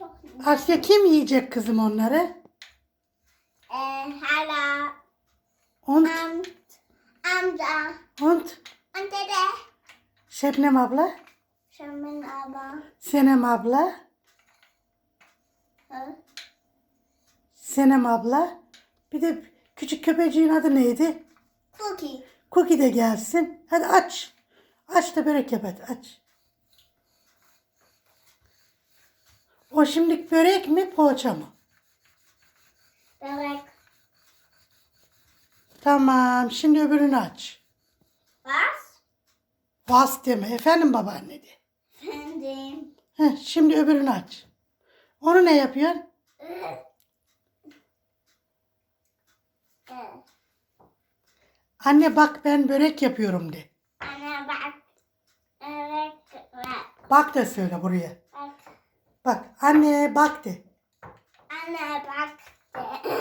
Doch nicht. Asya kim yiyecek kızım onları? Äh, Hala. Und, Amt. Amca. und Und Dede. Şebnem abla, Schönen aber. Senem abla, Äh, Senem abla. Bir de küçük köpeciğin adı neydi? Cookie. Cookie de gelsin. Hadi aç. Aç da börek yap hadi aç. O şimdilik börek mi poğaça mı? Börek. Tamam şimdi öbürünü aç. Was? Vas deme efendim babaanne de. Fernsehen. Heh, şimdi öbürünü aç. Onu ne yapıyorsun? Anne bak ben börek yapıyorum de. Anne bak. Börek. Bak da söyle buraya. Bak anne bak de. Anne bak de.